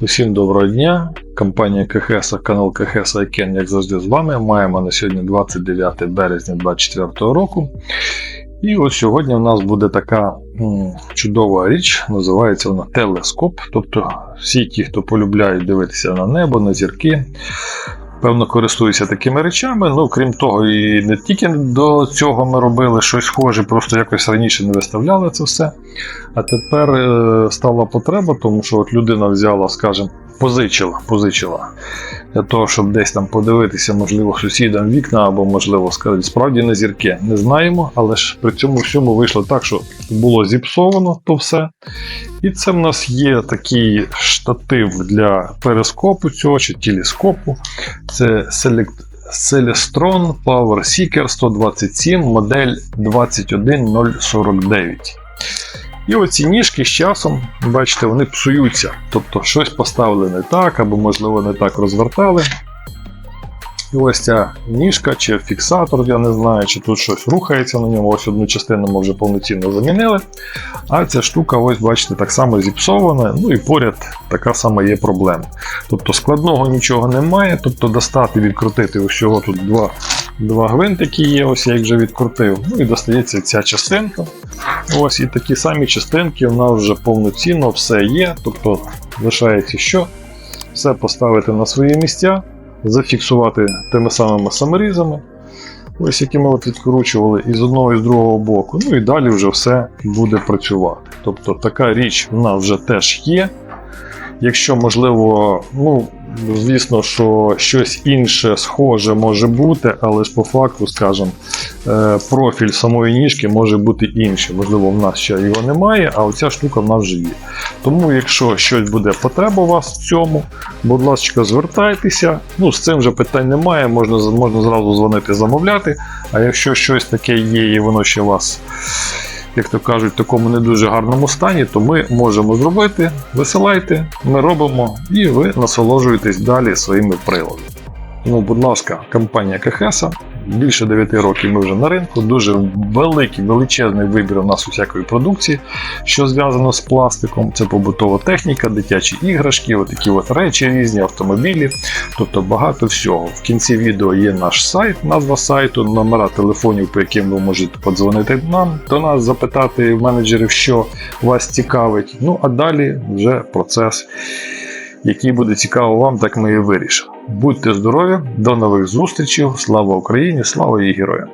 Усім доброго дня. Компанія КХС, канал КХС Айкен, як завжди, з вами. Маємо на сьогодні 29 березня 2024 року. І ось сьогодні у нас буде така м, чудова річ, називається вона телескоп. Тобто всі ті, хто полюбляють дивитися на небо, на зірки, певно користуються такими речами. Ну, крім того, і не тільки до цього ми робили щось схоже, просто якось раніше не виставляли це все. А тепер е, стала потреба, тому що от людина взяла, скажімо, позичила, позичила для того, щоб десь там подивитися, можливо, сусідам вікна, або, можливо, сказати, справді на зірки. Не знаємо, але ж при цьому всьому вийшло так, що було зіпсовано то все. І це в нас є такий штатив для перископу цього чи телескопу. Це Select Celestron Power Seeker 127 модель 21049. І оці ніжки з часом, бачите, вони псуються. Тобто щось поставили не так, або, можливо, не так розвертали. І ось ця ніжка чи фіксатор, я не знаю, чи тут щось рухається на ньому. Ось одну частину ми вже повноцінно замінили. А ця штука, ось бачите, так само зіпсована. Ну і поряд така сама є проблема. Тобто складного нічого немає. Тобто достати, відкрутити усього тут два, два гвинтики є, ось я їх вже відкрутив. Ну і достається ця частинка. Ось і такі самі частинки у нас вже повноцінно все є. Тобто лишається що? Все поставити на свої місця, зафіксувати тими самими саморізами, ось які ми от відкручували і одного і з другого боку. Ну і далі вже все буде працювати. Тобто така річ в нас вже теж є. Якщо можливо, ну звісно, що щось інше схоже може бути, але ж по факту, скажімо, е, профіль самої ніжки може бути інший. Можливо, в нас ще його немає, а оця штука в нас вже є. Тому, якщо щось буде потреба у вас в цьому, будь ласка, звертайтеся. Ну, з цим вже питань немає, можна, можна зразу дзвонити, замовляти. А якщо щось таке є і воно ще вас як то кажуть, в такому не дуже гарному стані, то ми можемо зробити. Висилайте, ми робимо, і ви насолоджуєтесь далі своїми приладами. Ну, будь ласка, компанія КХСа. Більше 9 років ми вже на ринку. Дуже великий, величезний вибір у нас усякої продукції, що зв'язано з пластиком. Це побутова техніка, дитячі іграшки, отакі от речі різні, автомобілі. Тобто багато всього. В кінці відео є наш сайт, назва сайту, номера телефонів, по яким ви можете подзвонити нам, до нас запитати менеджерів, що вас цікавить. Ну а далі вже процес який буде цікаво вам, так ми і вирішимо. Будьте здорові, до нових зустрічей, слава Україні, слава її героям!